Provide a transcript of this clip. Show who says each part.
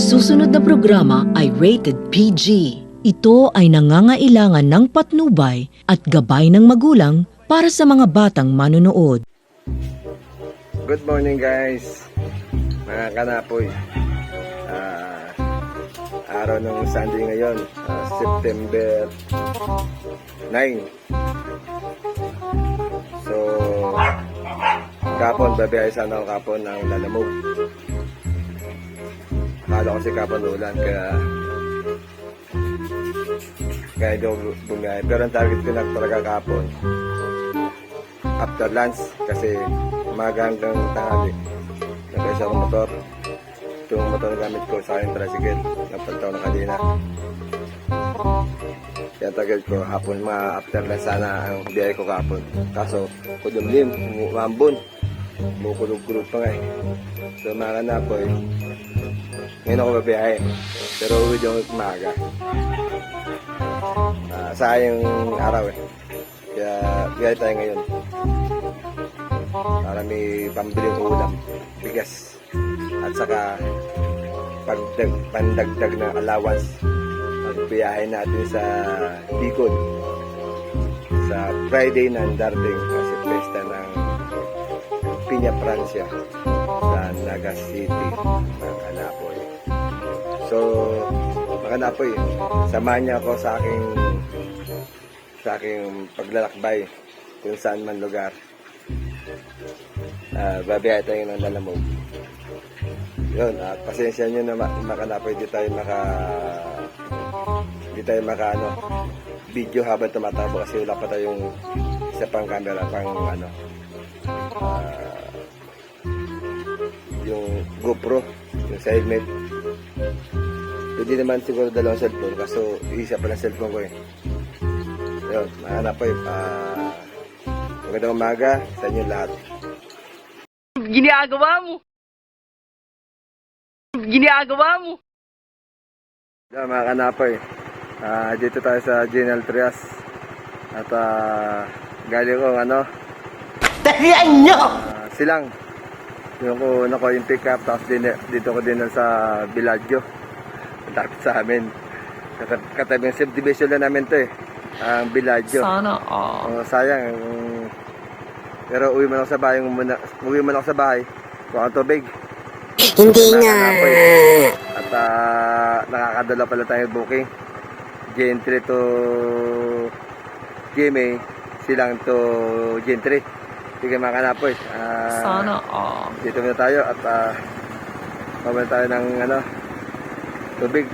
Speaker 1: susunod na programa ay rated PG. Ito ay nangangailangan ng patnubay at gabay ng magulang para sa mga batang manonood.
Speaker 2: Good morning guys Mga kanapoy Ah, Araw ng Sunday ngayon ah, September 9 So Kapon, babiyahe sana ako kapon ng lalamog Akala ko si kapon ulan kaya Kaya ako bumiyahe Pero ang target ko na talaga kapon After lunch Kasi umaga hanggang tanghali. Nagkaysa akong motor. Itong motor gamit ko sa aking tricycle Napagtaw na kanina Kaya tagal ko hapon mga after lunch sana ang biyahe ko kahapon. Kaso kudumlim, umambon Bumukulog-kulog pa nga eh. So mga kanapoy Ngayon ako babiyahe Pero uwi ako umaga Ah, Sayang araw eh. Kaya biyahe tayo ngayon. Para may pambiling ulam, bigas, at saka pagdag, pandagdag na allowance. Magbiyahe natin sa Bicol. Sa Friday na darating kasi pesta ng Piña Francia sa Naga City, kanapoy. So, mga kanapoy, samahan niya ako sa aking sa aking paglalakbay kung saan man lugar. Ah, babiyahe tayo ng lalamog. Yun, at pasensya nyo na ma- makanapay di tayo maka di tayo maka ano video habang tumatakbo kasi wala pa tayong isa pang camera pang ano ah, yung GoPro yung sa helmet pwede naman siguro dalawang cellphone kaso isa pa lang cellphone ko eh yun, mahanap po eh ah, magandang umaga sa inyo lahat
Speaker 3: ginagawa mo? Ginagawa mo?
Speaker 2: Yeah, mga kanapoy, ah dito tayo sa General Trias. At ah galing ko ano,
Speaker 3: Tarihan nyo!
Speaker 2: ah, silang. Yung ko, ko yung pick up, tapos din, dito ko din sa Biladyo. Tapos sa amin. Kat- Katabi ng subdivision na namin to eh. Ang Biladyo.
Speaker 3: Sana all.
Speaker 2: Oh, sayang. Pero uwi man ako sa bahay, muna, uwi man ako sa bahay. Kuha ang tubig.
Speaker 4: Hindi
Speaker 2: Mga
Speaker 4: nga.
Speaker 2: kanapoy. At ah, nakakadala pala tayo booking. Gentry to GMA, silang to Gentry. Sige mga kanapoy. Ah,
Speaker 3: Sana all.
Speaker 2: Dito muna tayo at uh, tayo ng ano, tubig.